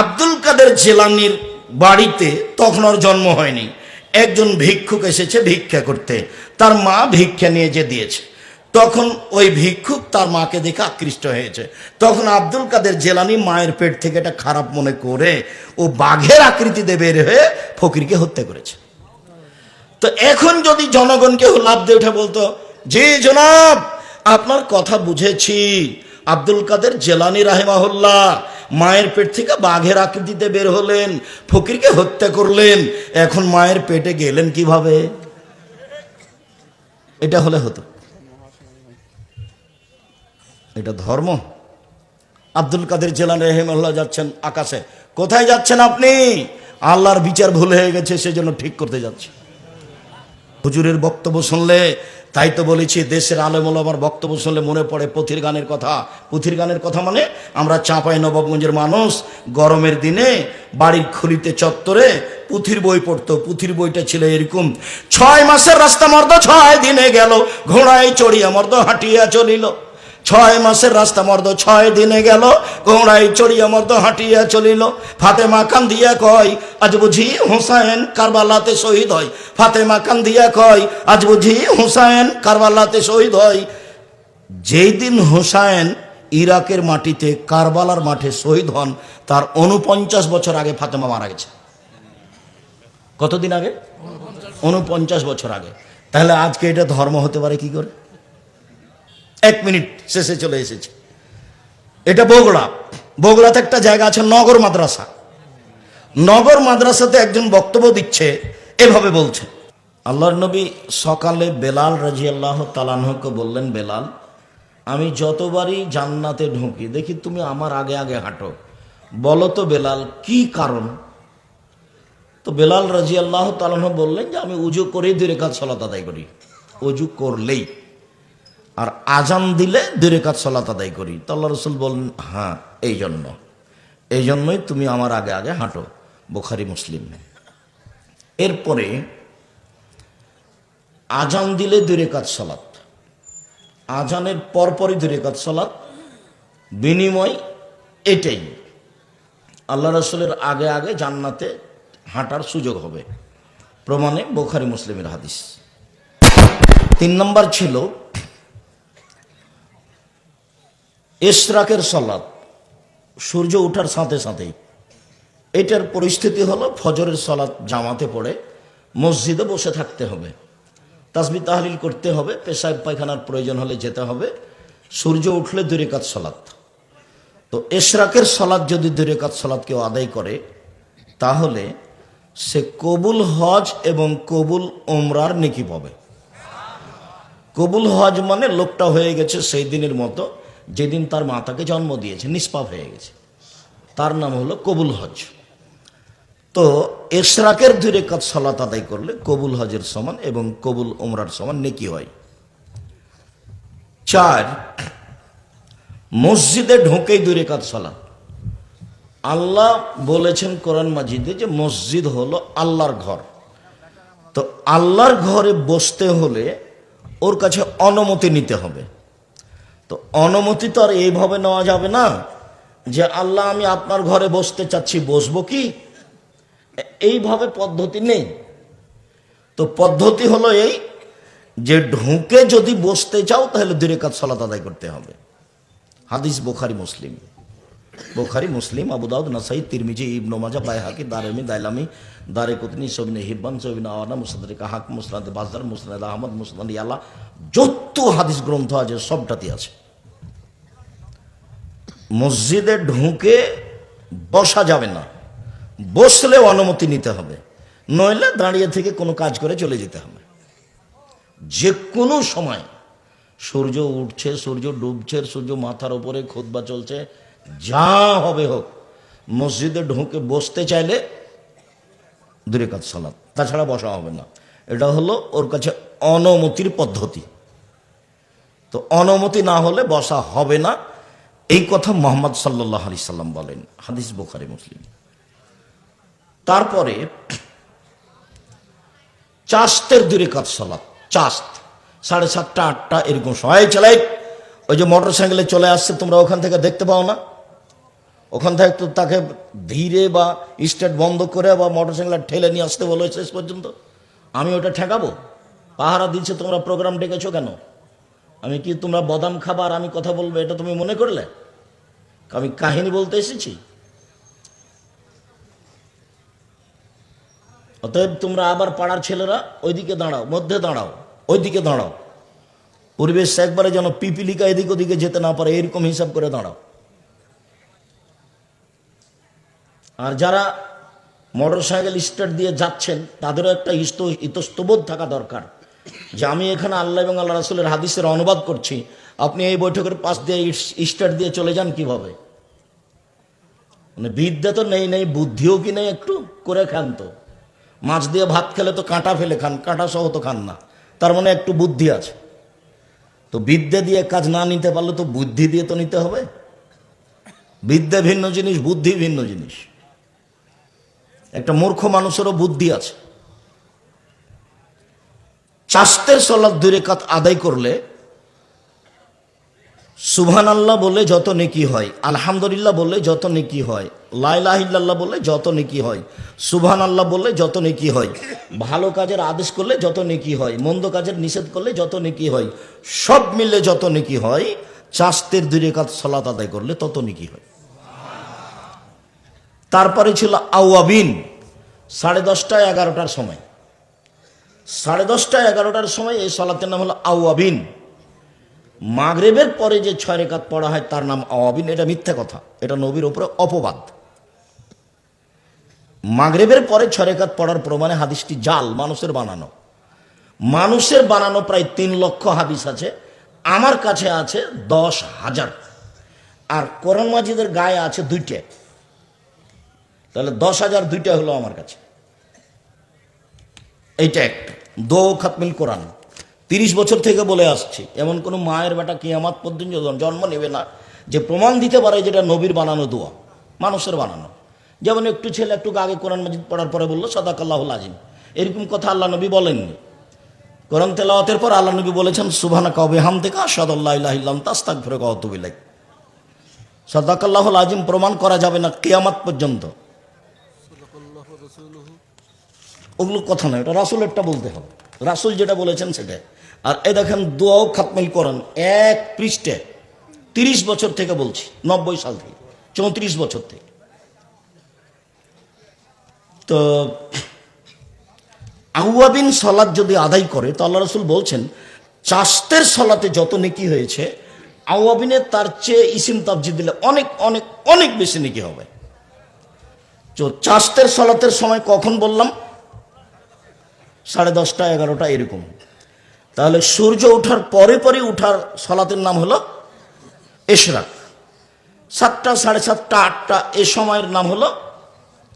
আব্দুল কাদের জেলানির বাড়িতে তখন ওর জন্ম হয়নি। একজন ভিক্ষুক এসেছে ভিক্ষা করতে। তার মা ভিক্ষা নিয়ে যে দিয়েছে। তখন ওই ভিক্ষুক তার মাকে দেখে আকৃষ্ট হয়েছে। তখন আব্দুল কাদের জেলানি মায়ের পেট থেকে এটা খারাপ মনে করে ও বাঘের আকৃতিতে বের হয়ে ফকিরকে হত্যা করেছে। তো এখন যদি জনগণকে লাভ দিয়ে উঠে বলতো যে জনাব, আপনার কথা বুঝেছি। আব্দুল কাদের জেলানি রাহেমাহুল্লাহ মায়ের পেট থেকে বাঘের আকৃতিতে বের হলেন, ফকিরকে হত্যা করলেন, এখন মায়ের পেটে গেলেন কীভাবে? এটা হলে হতো। এটা ধর্ম। আব্দুল কাদের জেলানি রহেমাল্লাহ যাচ্ছেন আকাশে। কোথায় যাচ্ছেন আপনি? আল্লাহর বিচার ভুল হয়ে গেছে, সেজন্য ঠিক করতে যাচ্ছে। হুজুরের বক্তব্য শুনলে তাই তো বলেছি, দেশের আলেমল আমার বক্তব্য শুনলে মনে পড়ে পুথির গানের কথা। পুথির গানের কথা মানে আমরা চাঁপাই নবাবগঞ্জের মানুষ, গরমের দিনে বাড়ির খুলিতে চত্বরে পুথির বই পড়তো। পুথির বইটা ছিল এরকম, ছয় মাসের রাস্তা মর্দ, ছয় দিনে গেল, ঘোড়ায় চড়িয়া মর্দ হাঁটিয়া চলিল। ছয় মাসের রাস্তা মর্দ, ছয় দিনে গেল ঘোড়ায় চড়িয়া মর্দ হাঁটিয়া চলিল। ফাতেমা কান্দিয়া কয়, আজ বুঝি হুসাইন কারবালাতে শহীদ হয়। ফাতেমা কান্দিয়া কয়, আজ বুঝি হুসাইন কারবালাতে শহীদ হয়। যেই দিন হুসাইন ইরাকের মাটিতে, কারবালার মাঠে শহীদ হন, তার অনুপঞ্চাশ বছর আগে ফাতেমা মারা গেছে। কতদিন আগে? অনুপঞ্চাশ বছর আগে। তাহলে আজকে এটা ধর্ম হতে পারে কি করে? এক মিনিট শেষে চলে এসেছে। এটা বগুড়া। বগুড়াতে একটা জায়গা আছে, নগর মাদ্রাসা। নগর মাদ্রাসাতে একজন বক্তব্য দিচ্ছে, এভাবে বলছে, আল্লাহর নবী সকালে বেলাল রাজি আল্লাহ তালানহকে বললেন, বেলাল, আমি যতবারই জান্নাতে ঢুকি, দেখি তুমি আমার আগে আগে হাঁটো। বলো তো বেলাল, কি কারণ? তো বেলাল রাজি আল্লাহ তালাহ বললেন যে, আমি উজু করেই দুই রেখাত সলাত আদায় করি। উজু করলেই। আর আজান দিলে দুই রেখাত সলাত আদায় করি। তো আল্লাহ রসুল বললেন হ্যাঁ এই জন্য। এই জন্যই তুমি আমার আগে আগে হাঁটো, বোখারি, মুসলিম। এরপরে আজান দিলে দুই রেখাত সলাত। আজানের পরপরই দুই রেখাত সলাত। বিনিময় এটাই। আল্লাহ রসুলের আগে আগে জান্নাতে হাঁটার সুযোগ হবে। প্রমাণে বোখারি, মুসলিমের হাদিস। তিন নম্বর ছিল ইশরাকের সলাদ সূর্য ওঠার সাথে সাথেই এটার পরিস্থিতি হলো ফজরের সলাদ জামাতে পড়ে, মসজিদে বসে থাকতে হবে। তাসবি তাহলিল করতে হবে, পেশাব পায়খানার প্রয়োজন হলে যেতে হবে। সূর্য উঠলে দুরেকাত সলাদ তো এশরাকের সলাদ যদি দুরেকাত সলাদ কেউ আদায় করে, তাহলে সে কবুল হজ এবং কবুল ওমরার নেকি পাবে। কবুল হজ মানে লোকটা হয়ে গেছে সেই দিনের মতো যেদিন তার মাতাকে জন্ম দিয়েছে, নিষ্পাপ হয়ে গেছে। তার নাম হলো কবুল হজ। তো এশরাকের দুই রেখাত সলাত আদায় করলে কবুল হজের সমান এবং কবুল ওমরার সমান নেকি হয়। চার, মসজিদে ঢোকেই দুই রেখাত সলাত। আল্লাহ বলেছেন কোরআন মাজিদে যে মসজিদ হলো আল্লাহর ঘর। তো আল্লাহর ঘরে বসতে হলে ওর কাছে অনুমতি নিতে হবে। তো অনুমতি তো আর এইভাবে নেওয়া যাবে না যে, আল্লাহ, আমি আপনার ঘরে বসতে চাচ্ছি, বসবো কি? এইভাবে পদ্ধতি নেই। তো পদ্ধতি হলো এই যে, ঢুকে যদি বসতে চাও, তাহলে দূরে কাজ সলাত আদায় করতে হবে। হাদিস বোখারি, মুসলিম। বোখারি, মুসলিম, আবু দাউদ নাসাই তিরমিজি, ইবনু মাজা বাইহাকি দারেমি দাইলামি, দারে কুতনি, সবিনে হিব্বান, সবিনে আওয়ানা মুসাদিক হাক মুসনাদ বাজার মুসনাদ আহমদ, মুসনাদ ইয়ালা যত হাদিস গ্রন্থ আছে সবটাতে আছে। মসজিদে ঢুকে বসা যাবে না। বসলে অনুমতি নিতে হবে। নইলে দাঁড়িয়ে থেকে কোনো কাজ করে চলে যেতে হবে। যে কোনো সময় সূর্য উঠছে, সূর্য ডুবছে, সূর্য মাথার উপরে খুতবা চলছে যা হবে হোক, মসজিদে ঢুকে বসতে চাইলে দূরে কাজ সালাত, তাছাড়া বসা হবে না। এটা হলো ওর কাছে অনুমতির পদ্ধতি। তো অনুমতি না হলে বসা হবে না। এই কথা মোহাম্মদ সাল্লাহ আলি সাল্লাম বলেন, হাদিস বোখারি, মুসলিম। তারপরে চাস্তের দূরে কাজ সালাত চাস্ত সাড়ে সাতটা, আটটা, এরকম সময় চালাই ওই যে মোটর সাইকেলে চলে আসছে, তোমরা ওখান থেকে দেখতে পাও না। ওখান থেকে তো তাকে ধীরে বা স্টার্ট বন্ধ করে বা মোটরসাইকেল ঠেলে নিয়ে আসতে বলো শেষ পর্যন্ত। আমি ওটা ঠেকাবো? পাহারা দিচ্ছে, তোমরা প্রোগ্রাম ডেকেছো কেন? আমি কি তোমরা বদাম খাবার আমি কথা বলব, এটা তুমি মনে করলে? আমি কাহিনী বলতে এসেছি। অতএব তোমরা আবার পাড়ার ছেলেরা ওইদিকে দাঁড়াও, মধ্যে দাঁড়াও, ওইদিকে দাঁড়াও। পরিবেশ একবারে যেন পিপিলিকা এদিক ওদিকে যেতে না পারে, এরকম হিসাব করে দাঁড়াও। আর যারা মোটর সাইকেল স্টার্ট দিয়ে যাচ্ছেন, তাদেরও একটা ইস্ত ইতস্তবোধ থাকা দরকার যে আমি এখানে আল্লাহ এবং আল্লাহ রাসুলের হাদিসের অনুবাদ করছি। আপনি এই বৈঠকের পাশ দিয়ে স্টার্ট দিয়ে চলে যান কীভাবে? মানে বিদ্যা তো নেই নেই, বুদ্ধিও কি নেই একটু? করে খান তো। মাছ দিয়ে ভাত খেলে তো কাঁটা ফেলে খান, কাঁটা সহ তো খান না। তার মানে একটু বুদ্ধি আছে। তো বিদ্যা দিয়ে কাজ না নিতে পারলে তো বুদ্ধি দিয়ে তো নিতে হবে। বিদ্যা ভিন্ন জিনিস, বুদ্ধি ভিন্ন জিনিস। একটা মূর্খ মানুষেরও বুদ্ধি আছে। চাস্তের সলাদ দুই রেখাত আদায় করলে সুবহান আল্লাহ বলে যত নেকি হয়, আলহামদুলিল্লাহ বলে যত নেকি হয় লাইলাহিল্লাহ বলে যত নেকি হয় সুবহান আল্লাহ বললে যত নেকি হয়, ভালো কাজের আদেশ করলে যত নেকি হয়, মন্দ কাজের নিষেধ করলে যত নেকি হয়, সব মিলে যত নেকি হয় চাস্তের দুই রেখাত সলাত আদায় করলে তত নেকি হয়। তারপরে ছিল আওয়াবিন সাড়ে দশটা এগারোটার সময়। সাড়ে দশটা এগারোটার সময় এই সলাতের নাম হলো আওয়াবিন মাগরেবের পরে যে ছয় রেখাত পড়া হয় তার নাম আওয়াবিন এটা মিথ্যা কথা, এটা নবীর উপরে অপবাদ। মাগরেবের পরে ছয় রেখাত পড়ার প্রমাণে হাদিসটি জাল, মানুষের বানানো। মানুষের বানানো প্রায় তিন লক্ষ হাদিস আছে, আমার কাছে আছে দশ হাজার। আর কোরআন মাজিদের গায়ে আছে দুইটা। তাহলে দশ হাজার দুইটা হলো আমার কাছে। এইটা একটা দো খাতমিল কোরআন। তিরিশ বছর থেকে বলে আসছি, এমন কোনো মায়ের বেটা কিয়ামাত পর্যন্ত জন্ম নেবে না। যে প্রমাণ দিতে পারে যেটা নবীর বানানো দোয়া, মানুষের বানানো। যেমন একটু ছেলে একটু আগে কোরআন মাজিদ পড়ার পরে বলল, সদাকাল্লাহুল আজিম। এরকম কথা আল্লাহ নবী বলেননি। কোরআন তেলাওয়াতের পর আল্লাহ নবী বলেছেন সুবহানা কবে হাম থেকে আসাদুল্লাহ ইল্লাম তাস্তাক ফেরে কহতুবিলাই সদাকাল্লাহুল আজিম প্রমাণ করা যাবে না কেয়ামাত পর্যন্ত। ওগুলো কথা নয় ওটা রাসুলেরটা বলতে হবে। রাসুল যেটা বলেছেন সেটা আর এ দেখেন, দোয়াও খাতমিল করেন এক পৃষ্ঠে। তিরিশ বছর থেকে বলছি, নব্বই সাল থেকে, চৌত্রিশ বছর থেকে। তো আউয়াবিন সলাদ যদি আদায় করে, তো আল্লাহ রসুল বলছেন চাস্তের সলাতে যত নেকি হয়েছে আউয়াবিনের তার চেয়ে ইসিম তাবজি দিলে অনেক অনেক অনেক বেশি নেকি হবে। তো সলাতের সময় কখন বললাম? সাড়ে দশটা, এগারোটা এরকম। তাহলে সূর্য ওঠার পরে পরে উঠার সলাতের নাম হলো এশরাক। সাতটা, সাড়ে সাতটা, আটটা, এ সময়ের নাম হলো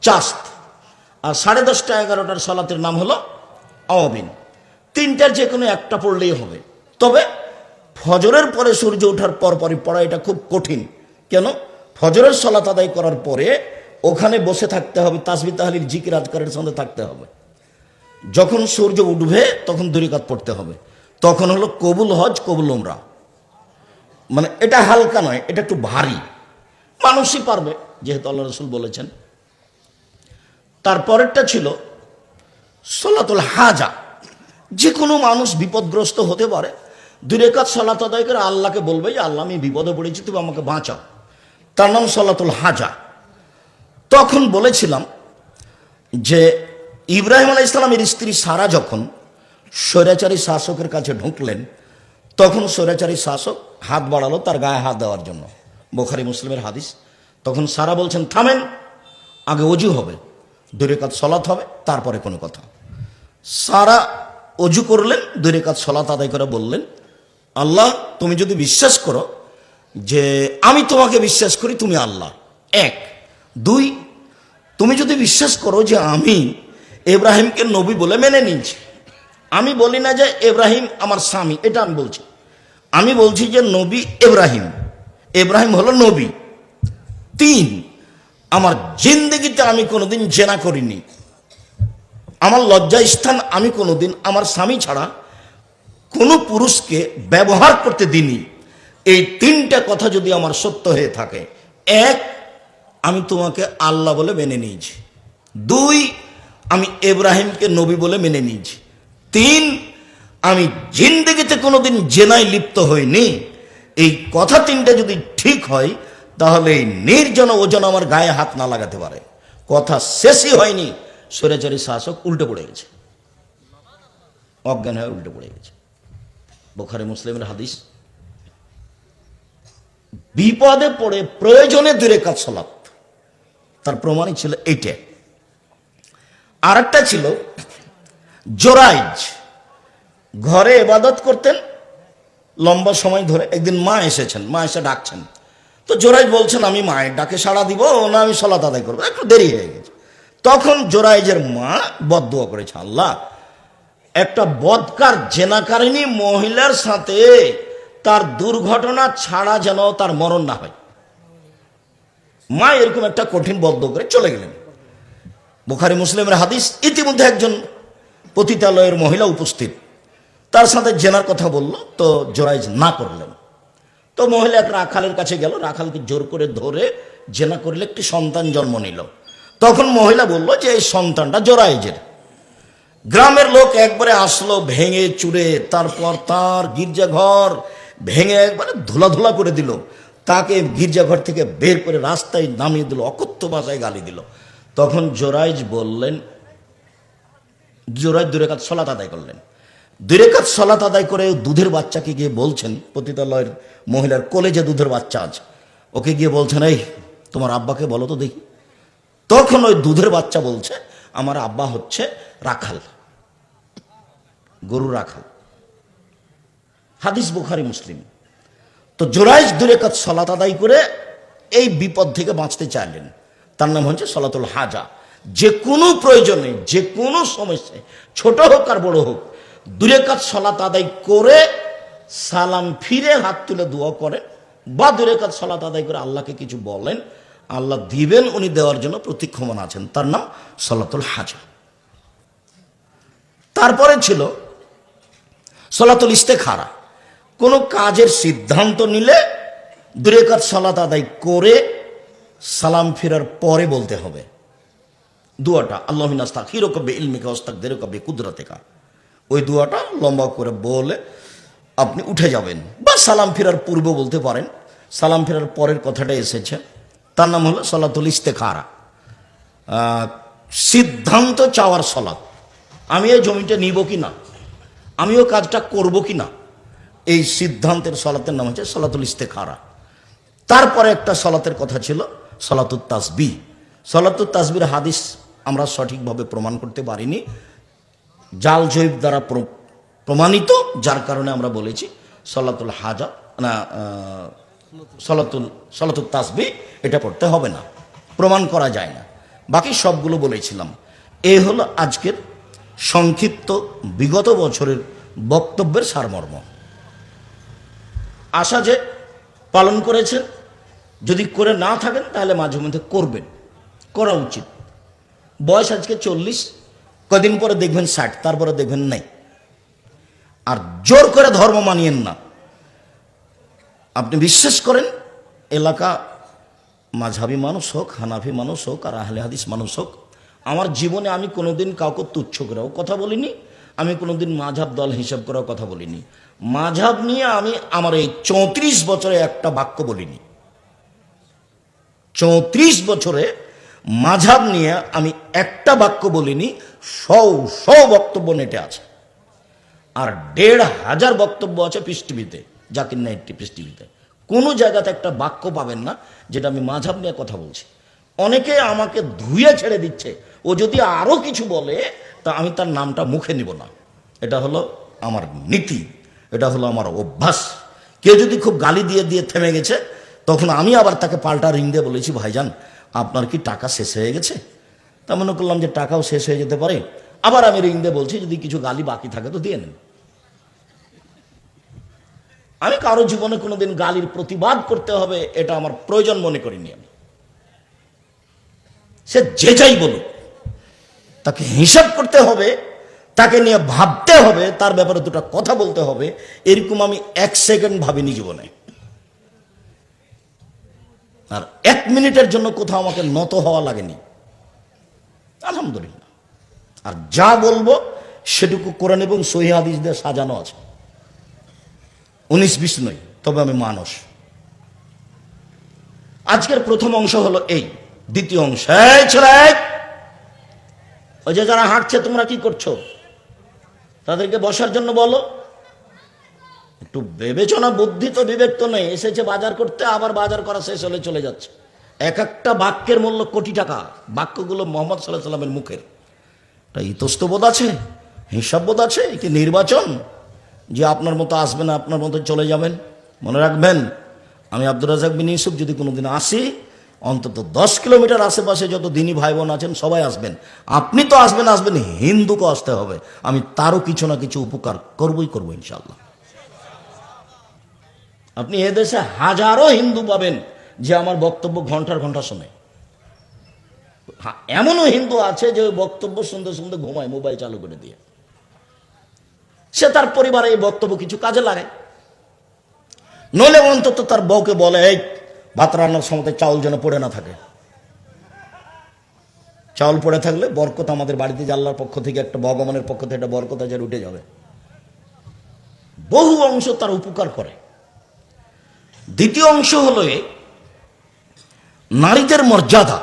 চাস্ত। আর সাড়ে দশটা, এগারোটার সলাতের নাম হলো আওয়াবিন তিনটার যে কোনো একটা পড়লেই হবে। তবে ফজরের পরে সূর্য ওঠার পর পরই পড়া এটা খুব কঠিন। কেন? ফজরের সলাত আদায় করার পরে ওখানে বসে থাকতে হবে তাসবি তাহলির জিকির আজকারের সঙ্গে থাকতে হবে। যখন সূর্য উঠবে, তখন দরিকাত পড়তে হবে। তখন হলো কবুল হজ, কবুল ওমরা মানে এটা হালকা নয়, এটা একটু ভারী। মানুষই পারবে, যেহেতু আল্লাহ রসুল বলেছেন। তারপরেরটা ছিল সলাতুল হাজা। যে কোনো মানুষ বিপদগ্রস্ত হতে পারে। দুই রেখাত সলাত আদায় করে আল্লাহকে বলবে যে, আল্লাহ, আমি বিপদে পড়েছি, তুমি আমাকে বাঁচাও। তার নাম সলাতুল হাজা। তখন বলেছিলাম যে ইব্রাহিম আলাহ ইসলামের স্ত্রী সারা যখন স্বৈরাচারী শাসকের কাছে ঢুকলেন, তখন স্বৈরাচারী শাসক হাত বাড়ালো তার গায়ে হাত দেওয়ার জন্য। বোখারি মুসলিমের হাদিস। তখন সারা বলছেন, থামেন, আগে অজু হবে দূরে কাজ সলাৎ হবে, তারপরে কোনো কথা। সারা অজু করলেন দূরে কাজ সলাৎ আদায় করে বললেন, আল্লাহ, তুমি যদি বিশ্বাস করো যে আমি তোমাকে বিশ্বাস করি, তুমি আল্লাহ। এক। দুই, তুমি যদি বিশ্বাস করো যে আমি এব্রাহিমকে নবী বলে মেনে নিয়েছি। আমি বলি না যে এব্রাহিম আমার স্বামী, এটা আমি বলছি। আমি বলছি যে নবী এব্রাহিম। এব্রাহিম হলো নবী। তিন, আমার জিন্দগিতে আমি কোনোদিন জেনা করিনি। আমার লজ্জা স্থান আমি কোনোদিন আমার স্বামী ছাড়া কোনো পুরুষকে ব্যবহার করতে দিনি এই তিনটা কথা যদি আমার সত্য হয়ে থাকে, এক, আমি তোমাকে আল্লাহ বলে মেনে নিয়েছি। দুই আমি এব্রাহিমকে নবী বলে মেনে নিয়েছি। তিন, আমি জিন্দগিতে কোনোদিন জেনায় লিপ্ত হইনি। এই কথা তিনটা যদি ঠিক হয়, তাহলে এই নির্জন ওজন আমার গায়ে হাত না লাগাতে পারে। কথা শেষই হয়নি, স্বৈরাচারী শাসক উল্টে পড়ে গেছে। অজ্ঞান হয়ে উল্টে পড়ে গেছে। বোখারে মুসলিমের হাদিস। বিপদে পড়ে প্রয়োজনে দূরে কাজ সলাপ তার প্রমাণই ছিল এইটা। আরেকটা ছিল জোরাইজ। ঘরে এবাদত করতেন লম্বা সময় ধরে। একদিন মা এসেছেন, মা এসে ডাকছেন। তো জোরাইজ বলছেন, আমি মায়ের ডাকে সাড়া দিব, না আমি সলাত আদায় করব। একটু দেরি হয়ে গেছে। তখন জোরাইজের মা বদুয়া করেছে, আল্লাহ, একটা বদকার জেনাকারিনী মহিলার সাথে তার দুর্ঘটনা ছাড়া যেন তার মরণ না হয়। মা এরকম একটা কঠিন বদ্ধ করে চলে গেলেন। বুখারি মুসলিমের হাদিস, ইতিমধ্যে একজন পতিতালয়ের মহিলা উপস্থিত। তার সাথে জেনার কথা বলল, তো জোরাইজ না করলেন। তো মহিলা এক রাখালের কাছে গেল, রাখালকে জোর করে ধরে জেনা করলে একটি সন্তান জন্ম নিল। তখন মহিলা বলল যে, এই সন্তানটা জোরাইজের। গ্রামের লোক একবারে আসলো, ভেঙে চুরে তারপর তার গির্জাঘর ভেঙে একবারে ধুলা ধুলা করে দিল। তাকে গির্জাঘর থেকে বের করে রাস্তায় নামিয়ে দিল, অকথ্য ভাষায় গালি দিল। তখন জোরাইজ বললেন, জোরাইজ দূরে কাজ সলাত আদায় করলেন। দূরে কাজ সলাত আদায় করে দুধের বাচ্চাকে গিয়ে বলছেন, পতিতালয়ের মহিলার কলেজে দুধের বাচ্চা আছে, ওকে গিয়ে বলছেন, এই, তোমার আব্বাকে বলো তো দেখি। তখন ওই দুধের বাচ্চা বলছে, আমার আব্বা হচ্ছে রাখাল গরু রাখাল। হাদিস বুখারি, মুসলিম। তো জোরাইজ দূরে কাজ সলাত আদায় করে এই বিপদ থেকে বাঁচতে চাইলেন। তার নাম হচ্ছে সলাতুল হাজা। যে কোনো প্রয়োজনে, যে কোনো সমস্যায় ছোট হোক আর বড় হোক, দূরে কাজ সলাত আদায় করে সালাম ফিরে হাত তুলে দোয়া করেন বা দূরে কাজ সলাত আদায় করে আল্লাহকে কিছু বলেন, আল্লাহ দিবেন, উনি দেওয়ার জন্য প্রতীক্ষমান আছেন। তার নাম সলাতুল হাজা। তারপরে ছিল সলাতুল ইস্তেখারা। কোনো কাজের সিদ্ধান্ত নিলে দূরে কাজ সলাত আদায় করে সালাম ফেরার পরে বলতে হবে। দুয়াটা, আল্লাহ নাস্তাক হিরো কবে ইলমিকা ওস্তাক দেরো কবে কুদরতেকা ওই দুয়াটা লম্বা করে বলে আপনি উঠে যাবেন বা সালাম ফেরার পূর্ব বলতে পারেন। সালাম ফেরার পরের কথাটা এসেছে। তার নাম হলো সলাতুল ইস্তেখারা। সিদ্ধান্ত চাওয়ার সলাৎ আমি এই জমিটা নিব কি না? আমিও কাজটা করব কি না? এই সিদ্ধান্তের সলাতের নাম হচ্ছে সলাতুল ইস্তেখারা। তারপরে একটা সলাতের কথা ছিল সলাতুল তাসবি। সলাতুল তাসবির হাদিস আমরা সঠিকভাবে প্রমাণ করতে পারিনি। জাল জৈব দ্বারা প্র- প্রমাণিত, যার কারণে আমরা বলেছি সলাতুল হাজা, না সলাতুল সলাতুল তাসবি, এটা পড়তে হবে না। প্রমাণ করা যায় না। বাকি সবগুলো বলেছিলাম। এ হলো আজকের সংক্ষিপ্ত, বিগত বছরের বক্তব্যের সারমর্ম। আশা যে পালন করেছেন। যদি করে না থাকেন, তাহলে মাঝে মধ্যে করবেন। করা উচিত। বয়স আজকে চল্লিশ, কদিন পরে দেখবেন ষাট, তারপরে দেখবেন নাই। আর জোর করে ধর্ম মানিয়েন না। আপনি বিশ্বাস করেন, এলাকা মাঝাবি মানুষ হোক, হানাফি মানুষ হোক, আর আহলে হাদিস মানুষ হোক, আমার জীবনে আমি কোনোদিন কাউকে তুচ্ছ করেও কথা বলিনি, আমি কোনোদিন মাঝাব দল হিসাব করেও কথা বলিনি। মাঝাব নিয়ে আমি আমার এই চৌত্রিশ বছরে একটা বাক্য বলিনি। চৌত্রিশ বছরে মাঝাব নিয়ে আমি একটা বাক্য বলিনি, সৌ সৌ বক্তব্য নেটে আছে। আর দেড় হাজার বক্তব্য আছে পিস জাকির নাইটটি পিস কোনো জায়গাতে একটা বাক্য পাবেন না, যেটা আমি মাঝাব নিয়ে কথা বলছি। অনেকে আমাকে ধুয়ে ছেড়ে দিচ্ছে, ও যদি আরও কিছু বলে, তা আমি তার নামটা মুখে নিব না। এটা হলো আমার নীতি, এটা হলো আমার অভ্যাস। কেউ যদি খুব গালি দিয়ে দিয়ে থেমে গেছে তখন আমি আবার তাকে পাল্টা রিং দিয়ে বলেছি, ভাইজান, আপনার কি টাকা শেষ হয়ে গেছে? তা মনে করলাম যে টাকাও শেষ হয়ে যেতে পারে। আবার আমি রিং দিয়ে বলছি, যদি কিছু গালি বাকি থাকে তো দিয়ে নেন। আমি কারও জীবনে কোনোদিন গালির প্রতিবাদ করতে হবে, এটা আমার প্রয়োজন মনে করিনি আমি। সে যে যাই বলুক, তাকে হিসাব করতে হবে, তাকে নিয়ে ভাবতে হবে, তার ব্যাপারে দুটো কথা বলতে হবে। এরকম আমি এক সেকেন্ড ভাবিনি জীবনে। আর এক মিনিটের জন্য কোথাও আমাকে নত হওয়া লাগেনি। আলহামদুলিল্লাহ। আর যা বলব সেটুকু কোরআন এবং সহি দিয়ে সাজানো আছে। উনিশ বিশ নয়, তবে আমি মানুষ। আজকের প্রথম অংশ হলো এই। দ্বিতীয় অংশ ওই যে যারা হাঁটছে, তোমরা কি করছ? তাদেরকে বসার জন্য বলো। একটু বিবেচনা বুদ্ধি তো বিবেক তো নেই। এসেছে বাজার করতে, আবার বাজার করা শেষ হলে চলে যাচ্ছে। এক একটা বাক্যের মূল্য কোটি টাকা। বাক্যগুলো মোহাম্মদ সাল্লাহ সাল্লামের মুখের। তা ইতস্তবোধ আছে? হিসাববোধ আছে? কি নির্বাচন? যে আপনার মতো আসবেন আপনার মতো চলে যাবেন। মনে রাখবেন, আমি আব্দুর রাজাক বিন ইউসুফ যদি কোনোদিন আসি, অন্তত দশ কিলোমিটার আশেপাশে যত দিনী ভাই বোন আছেন, সবাই আসবেন। আপনি তো আসবেন আসবেন। হিন্দুকে আসতে হবে। আমি তারও কিছু না কিছু উপকার করবই করব ইনশাল্লাহ আপনি এদেশে হাজারো হিন্দু পাবেন যে আমার বক্তব্য ঘণ্টার ঘণ্টা শোনে। এমনও হিন্দু আছে যে ওই বক্তব্য শুনতে শুনতে ঘুমায়, মোবাইল চালু করে দিয়ে। সে তার পরিবারে এই বক্তব্য কিছু কাজে লাগে নলে অন্তত তার বউকে বলে, এই, ভাত রান্নার সময় চাউল যেন পড়ে না থাকে। চাউল পড়ে থাকলে বরকত আমাদের বাড়িতে যে আল্লাহর পক্ষ থেকে একটা, ভগবানের পক্ষ থেকে একটা বরকত আছে উঠে যাবে। বহু অংশ তার উপকার করে। দ্বিতীয় অংশ হলো নারীদের মর্যাদা।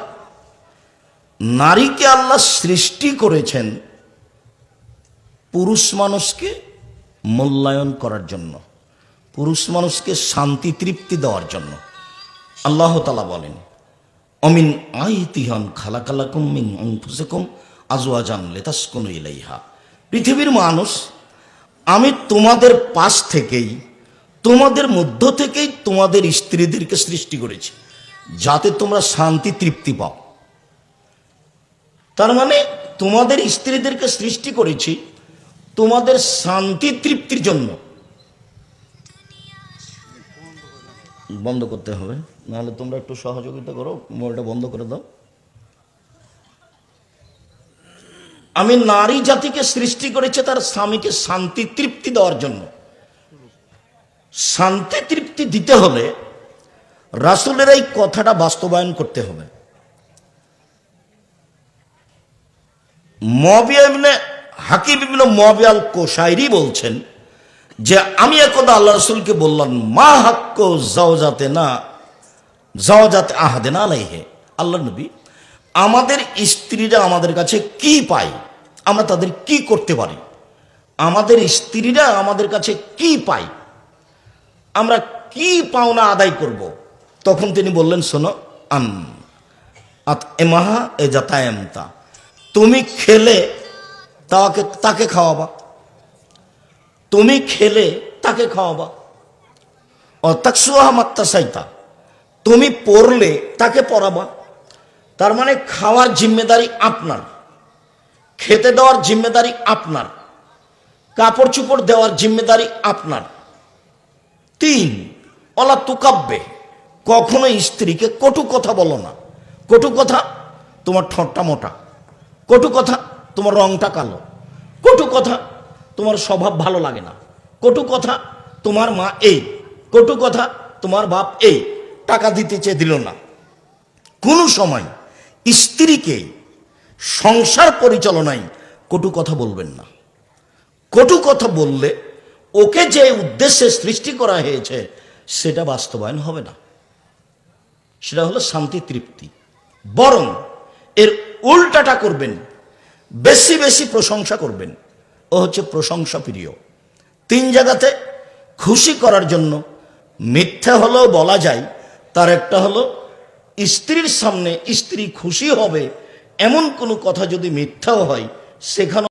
নারীকে আল্লাহ সৃষ্টি করেছেন পুরুষ মানুষকে মূল্যায়ন করার জন্য, পুরুষ মানুষকে শান্তি, তৃপ্তি দেওয়ার জন্য। আল্লাহ তালা বলেন, অমিন আইতিহান খালাকালাকুম মিন অংফুসেকুম আজওয়াজান লেতাসকুনু ইলাইহা। পৃথিবীর মানুষ, আমি তোমাদের পাশ থেকেই তোমাদের মধ্য থেকেই তোমাদের স্ত্রীদেরকে সৃষ্টি করেছি, যাতে তোমরা শান্তি, তৃপ্তি পাও। তার মানে তোমাদের স্ত্রীদেরকে সৃষ্টি করেছি তোমাদের শান্তি, তৃপ্তির জন্য। বন্ধ করতে হবে, নাহলে তোমরা একটু সহযোগিতা করো, মোবাইলটা বন্ধ করে দাও। আমি নারী জাতিকে সৃষ্টি করেছে তার স্বামীকে শান্তি, তৃপ্তি দেওয়ার জন্য। শান্তি তৃপ্তি দিতে হলে রাসুলের এই কথাটা বাস্তবায়ন করতে হবে। মবিয়া ইবনে হাকিম ইবনে মবিয়াল কোশাইরি বলছেন যে, আমি একদা আল্লাহ রসুলকে বললাম, মা হাক্ক জাওজাতে না জাওজাতে আহাদে না আলাইহে। আল্লাহ নবী, আমাদের স্ত্রীরা আমাদের কাছে কি পায়, আমরা তাদের কি করতে পারি? আমাদের স্ত্রীরা আমাদের কাছে কি পায় আমরা কি পাওনা আদায় করব? তখন তিনি বললেন, শোনো, আম, আত এমাহা এ যাতায়ামতা তুমি খেলে তাকে তাকে খাওয়াবা। তুমি খেলে তাকে খাওয়াবা। অতাকসুহা মাত্তা সাইতা তুমি পড়লে তাকে পড়াবা। তার মানে খাওয়ার জিম্মেদারি আপনার। খেতে দেওয়ার জিম্মেদারি আপনার। কাপড় চুপড় দেওয়ার জিম্মেদারি আপনার। তিন অলা তুকাব্বে। কখনো স্ত্রীকে কটু কথা বলো না। কটু কথা, তোমার ঠোঁটটা মোটা। কটু কথা, তোমার রংটা কালো। কটু কথা, তোমার স্বভাব ভালো লাগে না। কটু কথা, তোমার মা এই কটু কথা, তোমার বাপ এই টাকা দিতে চেয়ে দিল না। কোনো সময় স্ত্রীকে সংসার পরিচালনায় কটু কথা বলবেন না। কটু কথা বললে ওকে যে উদ্দেশ্যে সৃষ্টি করা হয়েছে, সেটা বাস্তবায়ন হবে না। সেটা হলো শান্তি তৃপ্তি। বরং এর উল্টাটা করবেন, বেশি বেশি প্রশংসা করবেন। ও হচ্ছে প্রশংসা প্রিয়। তিন জায়গাতে খুশি করার জন্য মিথ্যা হলেও বলা যায়, তার একটা হলো স্ত্রীর সামনে স্ত্রী খুশি হবে, এমন কোনো কথা যদি মিথ্যাও হয় সেখানে